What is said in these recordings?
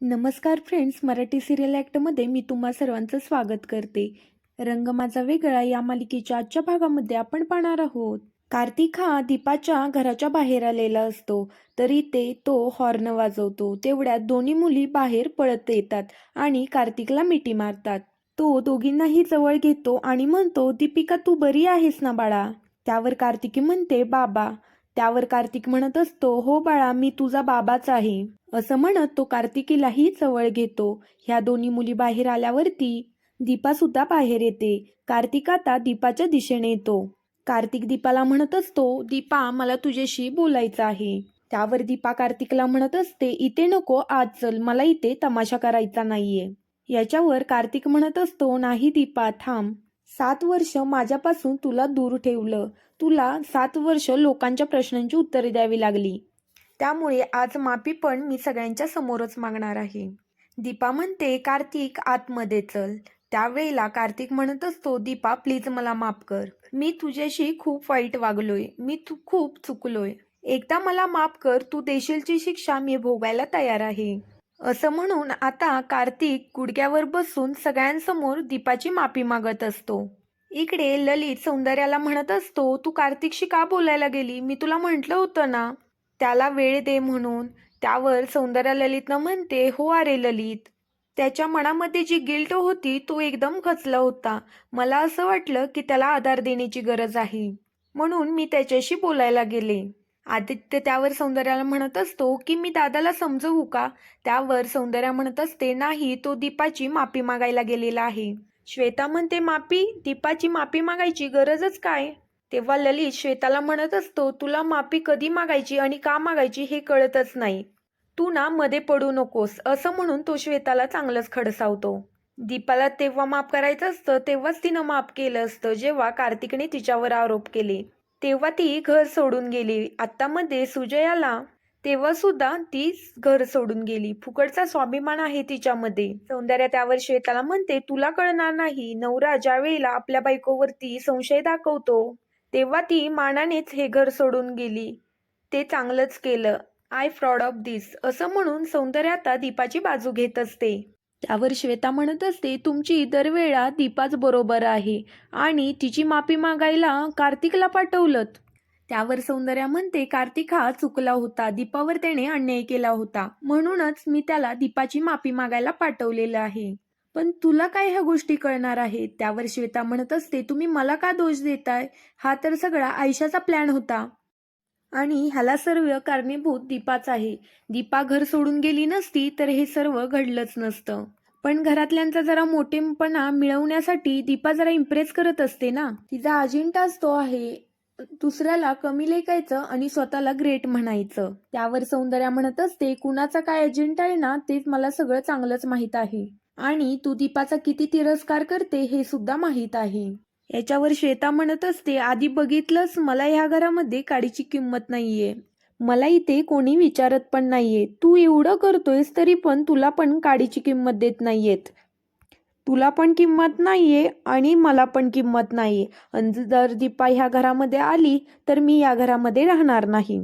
नमस्कार friends Marathi serial ॲक्टमध्ये मी तुम्हा सर्वांचं स्वागत करते. रंग माझा वेगळा या मालिकेच्या आजच्या भागामध्ये आपण पाहणार आहोत. कार्तिक हा दीपाच्या घराच्या बाहेर आलेला असतो तरी ते तो हॉर्न वाजवतो. तेवढ्यात दोन्ही मुली बाहेर पळत येतात आणि कार्तिकला मिठी मारतात. तो दोघींनाही जवळ घेतो आणि म्हणतो दीपिका तू बरी आहेस ना बाळा? त्यावर कार्तिकी म्हणते बाबा त्यावर कार्तिक म्हणत असतो हो बाळा मी तुझा बाबाच आहे. असं म्हणत तो कार्तिकीलाही जवळ घेतो. ह्या दोन्ही मुली बाहेर आल्यावरती दीपा सुद्धा बाहेर येते. कार्तिक आता दीपाच्या दिशेने येतो. कार्तिक दीपाला म्हणत असतो दीपा मला तुझ्याशी बोलायचं आहे. त्यावर दीपा कार्तिकला म्हणत असते इथे नको आज चल मला इथे तमाशा करायचा नाहीये. याच्यावर कार्तिक म्हणत असतो नाही दीपा थांब. सात वर्ष माझ्यापासून तुला दूर ठेवलं. तुला सात वर्ष लोकांच्या प्रश्नांची उत्तरे द्यावी लागली. त्यामुळे आज माफी पण मी सगळ्यांच्या समोरच मागणार आहे. दीपा म्हणते कार्तिक आतमध्ये चल. त्यावेळेला कार्तिक म्हणत असतो दीपा प्लीज मला माफ कर. मी तुझ्याशी खूप वाईट वागलोय. मी तू खूप चुकलोय. एकदा मला माफ कर. तू देशीलची शिक्षा मी भोगायला तयार आहे. असं म्हणून आता कार्तिक गुडघ्यावर बसून सगळ्यांसमोर दीपाची माफी मागत असतो. इकडे ललित सौंदर्याला म्हणत असतो तू कार्तिकशी का बोलायला गेली? मी तुला म्हटलं होतं ना. त्याला वेळ दे म्हणून. त्यावर सौंदर्या ललितनं म्हणते हो अरे ललित. त्याच्या मनामध्ये जी गिल्ट होती तो एकदम खचला होता. मला असं वाटलं की त्याला आधार देण्याची गरज आहे. म्हणून मी त्याच्याशी बोलायला गेले. आदित्य त्यावर सौंदर्याला म्हणत असतो की मी दादाला समजवू का? त्यावर सौंदर्या म्हणत असते नाही तो दीपाची माफी मागायला गेलेला आहे. श्वेता म्हणते माफी? दीपाची माफी मागायची गरजच काय? तेव्हा ललित श्वेताला म्हणत असतो तुला माफी कधी मागायची आणि का मागायची हे कळतच नाही. तू ना मध्ये पडू नकोस असं म्हणून तो श्वेताला चांगलंच खडसावतो. दीपाला तेव्हा माफ करायचं असतं तेव्हाच तिनं माफ केलं असतं जेव्हा कार्तिकने तिच्यावर आरोप केले. तेव्हा ती घर सोडून गेली. आत्तामध्ये सुजयाला तेव्हा सुद्धा ती घर सोडून गेली. फुकटचा स्वाभिमान आहे तिच्यामध्ये. सौंदर्या त्यावर श्वेताला म्हणते तुला कळणार नाही नवरा ज्या वेळेला आपल्या बायकोवरती संशय दाखवतो तेव्हा ती मानानेच हे घर सोडून गेली. ते चांगलंच केलं. I proud of this. असं म्हणून सौंदर्या आता दीपाची बाजू घेत असते. त्यावर श्वेता म्हणत असते तुमची दरवेळा दीपाच बरोबर आहे आणि तिची माफी मागायला कार्तिकला पाठवलं त्यावर सौंदर्या म्हणते कार्तिक हा चुकला होता. दीपावर त्याने अन्याय केला होता. म्हणूनच मी त्याला दीपाची माफी मागायला पाठवलेलं आहे. पण तुला काय ह्या गोष्टी कळणार आहेत? त्यावर श्वेता म्हणत असते तुम्ही मला का दोष देताय? हा तर सगळा आयशाचा प्लॅन होता. आणि ह्याला सर्व कारणीभूत दीपाच आहे. दीपा घर सोडून गेली नसती तर हे सर्व घडलंच नसतं. पण घरातल्यांचा जरा मोठेपणा मिळवण्यासाठी दीपा जरा इम्प्रेस करत असते ना. तिचा अजेंडाच तो आहे. दुसऱ्याला कमी लेखायचं आणि स्वतःला ग्रेट म्हणायचं. त्यावर सौंदर्या म्हणत असते कुणाचा काय अजेंडा आहे ना तेच मला सगळं चांगलंच माहीत आहे. आणि तू दीपाचा किती तिरस्कार करते हे सुद्धा माहीत आहे. याच्यावर श्वेता म्हणत असते आधी बघितलंच मला ह्या घरामध्ये काडीची किंमत नाहीये. मला इथे कोणी विचारत पण नाहीये. तू एवढं करतोयस तरी पण तुला पण काडीची किंमत देत नाहीयेत. तुला पण किंमत नाहीये आणि मला पण किंमत नाहीये. आणि जर दीपा ह्या घरामध्ये आली तर मी या घरामध्ये राहणार नाही.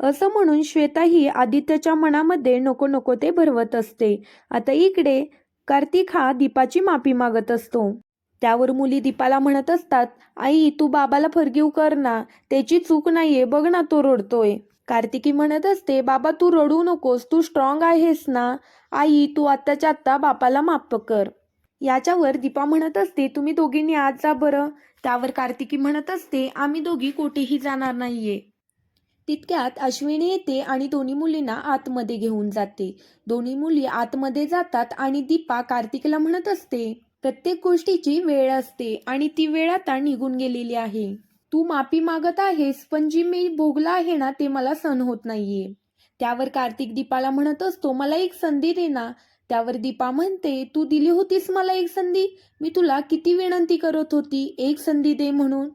असं म्हणून श्वेता ही आदित्यच्या मनामध्ये नको नको ते भरवत असते. आता इकडे कार्तिक हा दीपाची माफी मागत असतो. त्यावर मुली दीपाला म्हणत असतात आई तू बाबाला फरगीव कर ना त्याची चूक नाहीये बघ ना तो रडतोय. कार्तिकी म्हणत असते बाबा तू रडू नकोस तू स्ट्रॉंग आहेस ना. आई तू आत्ताच्या आत्ता बापाला माफ कर. याच्यावर दीपा म्हणत असते तुम्ही दोघींनी आज जा बरं. त्यावर कार्तिकी म्हणत असते आम्ही दोघी कोठेही जाणार नाहीये. तितक्यात अश्विनी येते आणि दोन्ही मुलींना आतमध्ये घेऊन जाते. दोन्ही मुली आतमध्ये जातात आणि दीपा कार्तिकला म्हणत असते प्रत्येक गोष्टीची वेळ असते आणि ती वेळ आता निघून गेलेली आहे. तू माफी मागत आहेस पण जी मी भोगला आहे ना ते मला सण होत नाहीये. त्यावर कार्तिक दीपाला म्हणत असतो मला एक संधी दे ना. त्यावर दीपा म्हणते तू दिली होतीस मला एक संधी? मी तुला किती विनंती करत होती एक संधी दे म्हणून.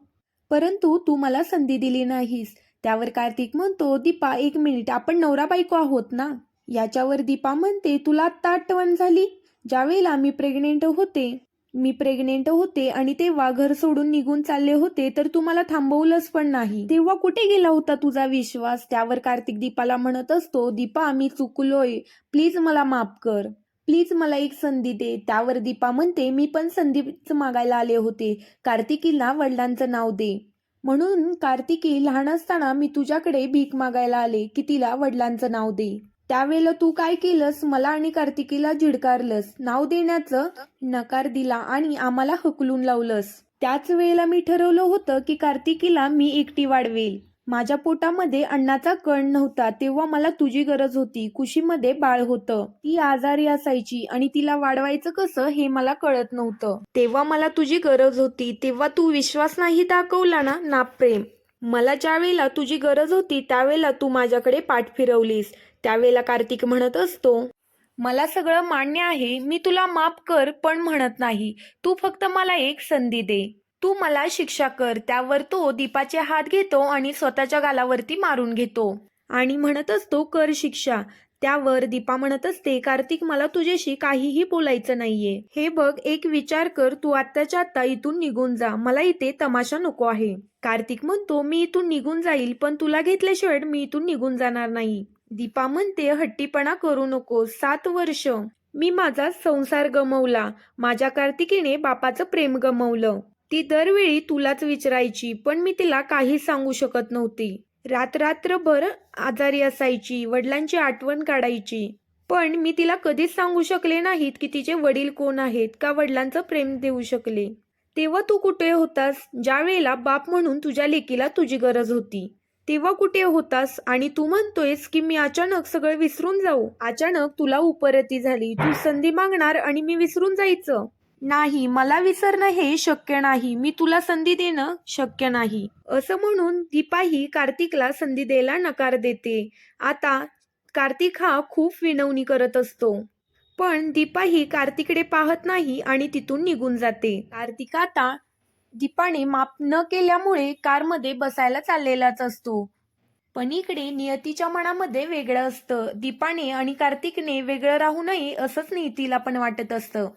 परंतु तू मला संधी दिली नाहीस. त्यावर कार्तिक म्हणतो दीपा एक मिनिट आपण नवरा बायको आहोत ना? याच्यावर दीपा म्हणते तुला आत्ता आठवण झाली? ज्यावेळेला मी प्रेग्नेंट होते मी प्रेग्नेंट होते आणि तेव्हा घर सोडून निघून चालले होते तर तू मला थांबवलंच पण नाही. तेव्हा कुठे गेला होता तुझा विश्वास? त्यावर कार्तिक दीपाला म्हणत असतो दीपा मी चुकलोय. प्लीज मला माफ कर. प्लीज मला एक संधी दे. त्यावर दीपा म्हणते मी पण संधीच मागायला आले होते. कार्तिकीला वडिलांचं नाव दे. म्हणून कार्तिकी लहान असताना मी तुझ्याकडे भीक मागायला आले की तिला वडिलांचं नाव दे. त्यावेळेला तू काय केलंस? मला आणि कार्तिकीला झिडकारलंस नाव देण्याचं नकार दिला आणि आम्हाला हकलून लावलंस. त्याच वेळेला मी ठरवलं होतं की कार्तिकीला मी एकटी वाढवेल. माझ्या पोटामध्ये अण्णाचा कण नव्हता तेव्हा मला तुझी गरज होती. कुशीमध्ये बाळ होतं. ती आजारी असायची आणि तिला वाढवायचं कसं हे मला कळत नव्हतं. तेव्हा मला तुझी गरज होती. तेव्हा तू विश्वास नाही दाखवला ना ना प्रेम. मला ज्या वेळेला तुझी गरज होती त्यावेळेला तू माझ्याकडे पाठ फिरवलीस. त्यावेळेला कार्तिक म्हणत असतो मला सगळं मान्य आहे मी तुला माफ कर पण म्हणत नाही. तू फक्त मला एक संधी दे. तू मला शिक्षा कर त्यावर तो दीपाचे हात घेतो आणि स्वतःच्या गालावरती मारून घेतो. आणि म्हणत असतो कर शिक्षा. त्यावर दीपा म्हणत असते कार्तिक मला तुझ्याशी काहीही बोलायचं नाहीये. हे बघ एक विचार कर तू आत्ताच्या आत्ता इथून निघून जा. मला इथे तमाशा नको आहे. कार्तिक म्हणतो मी इथून निघून जाईल पण तुला घेतल्याशिवाय मी इथून निघून जाणार नाही. दीपा म्हणते हट्टीपणा करू नको सात वर्ष मी माझा संसार गमवला. माझ्या कार्तिकीने बापाचं प्रेम गमवलं. ती दरवेळी तुलाच विचारायची पण मी तिला काहीच सांगू शकत नव्हती. रात रात्रभर आजारी असायची वडिलांची आठवण काढायची. पण मी तिला कधीच सांगू शकले नाहीत की तिचे वडील कोण आहेत का वडिलांचं प्रेम देऊ शकले. तेव्हा तू कुठे होतास? ज्या वेळेला बाप म्हणून तुझ्या लेकीला तुझी गरज होती. तेव्हा कुठे होतास? आणि तू म्हणतोयस की मी अचानक सगळं विसरून जाऊ. अचानक तुला उपरती झाली. तू संधी मागणार आणि मी विसरून जायचं. नाही मला विसरणं हे शक्य नाही. मी तुला संधी देणं शक्य नाही. असं म्हणून दीपाही कार्तिकला संधी द्यायला नकार देते. आता कार्तिक हा खूप विनवणी करत असतो. पण दीपाही कार्तिकडे पाहत नाही आणि तिथून निघून जाते. कार्तिक आता दीपाने माप न केल्यामुळे कारमध्ये बसायला चाललेलाच असतो. पण इकडे नियतीच्या मनामध्ये वेगळं असतं. दीपाने आणि कार्तिकने वेगळं राहू नये असंच नियतीला पण वाटत असतं.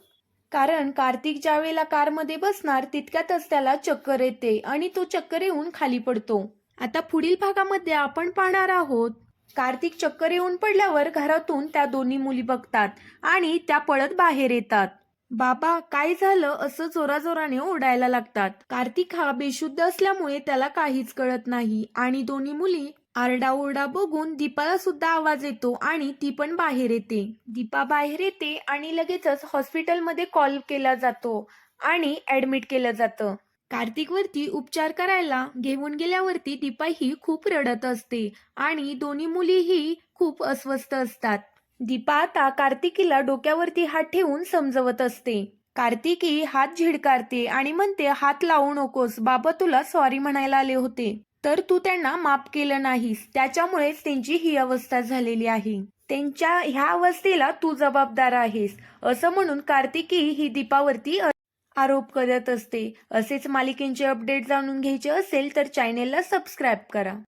कारण कार्तिक ज्या वेळेला कारमध्ये बसणार तितक्यातच त्याला चक्कर येते आणि तो चक्कर येऊन खाली पडतो. आता पुढील भागामध्ये आपण पाहणार आहोत. कार्तिक चक्कर येऊन पडल्यावर घरातून त्या दोन्ही मुली बघतात आणि त्या पळत बाहेर येतात. बाबा काय झालं? असं जोराजोराने ओढायला लागतात. कार्तिक हा बेशुद्ध असल्यामुळे त्याला काहीच कळत नाही आणि दोन्ही मुली आरडाओरडा बघून दीपाला सुद्धा आवाज येतो आणि ती पण बाहेर येते. दीपा बाहेर येते आणि लगेचच हॉस्पिटलमध्ये कॉल केला जातो आणि ऍडमिट केलं जातं. कार्तिकवरती उपचार करायला घेऊन गेल्यावरती दीपा ही खूप रडत असते आणि दोन्ही मुलीही खूप अस्वस्थ असतात. दीपा आता कार्तिकीला डोक्यावरती हात ठेवून समजवत असते. कार्तिकी हात झिडकारते आणि म्हणते हात लावू नकोस बाबा तुला सॉरी म्हणायला आले होते. तर तू त्यांना माफ केलं नाहीस. त्याच्यामुळेच त्यांची ही अवस्था झालेली आहे. त्यांच्या ह्या अवस्थेला तू जबाबदार आहेस. असं म्हणून कार्तिकी ही दीपावरती आरोप करत असते. असेच मालिकेंचे अपडेट जाणून घ्यायचे असेल तर चॅनेलला सबस्क्राईब करा.